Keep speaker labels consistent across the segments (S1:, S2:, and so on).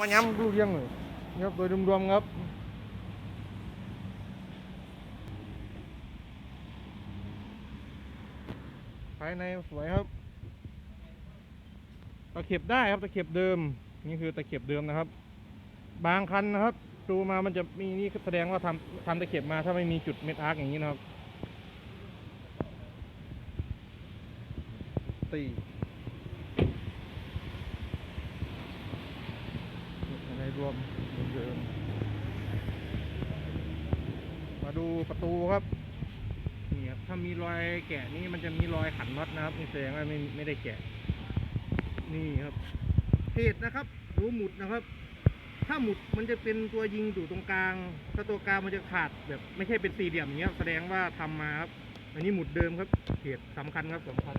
S1: มาย้ำดูเรียงเลยครับโดยรวมๆครับภายในสวยครับ ตะเข็บได้ครับตะเข็บเดิม นี่คือตะเข็บเดิมนะครับ บางคันนะครับ ดูมามันจะมีนี่แสดงว่าทำทำตะเข็บมาถ้าไม่มีจุดเม็ดอาร์คอย่างนี้นะครับตีใน รวมเดิมมาดูประตูครับนี่ครับถ้ามีรอยแกะนี่มันจะมีรอยขันน็อตนะครับนี่แสดงว่าไม่ไม่ได้แกะ นี่ครับเพจนะครับรูหมุดนะครับ ถ้าหมุดมันจะเป็นตัวยิงอยู่ตรงกลาง ถ้าตัวกลางมันจะขาดแบบ ไม่ใช่เป็นสี่เหลี่ยมอย่างเงี้ย แสดงว่าทำมาครับอันนี้หมุดเดิมครับเพจสำคัญครับสำคัญ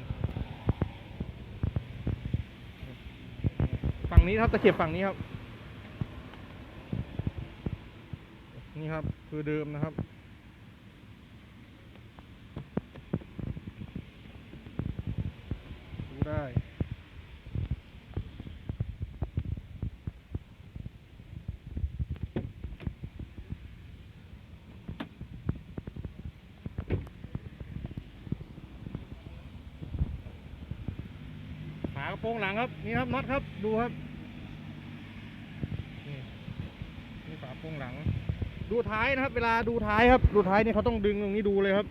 S1: ฝั่งนี้ครับตะเข็บฝั่งนี้ครับ นี่ครับคือเดิมนะครับ ดูได้ฝากระโปรงหลังครับ นี่ครับน็อตครับดูครับ นี่นี่ฝากระโปรงหลัง ดูท้ายนะครับ เวลาดูท้ายครับ ดูท้ายนี่เขาต้องดึงตรงนี้ดูเลยครับ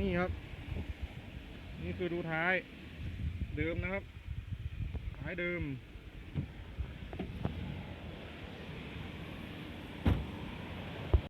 S1: นี่ครับ นี่คือดูท้าย เดิมนะครับท้ายเดิม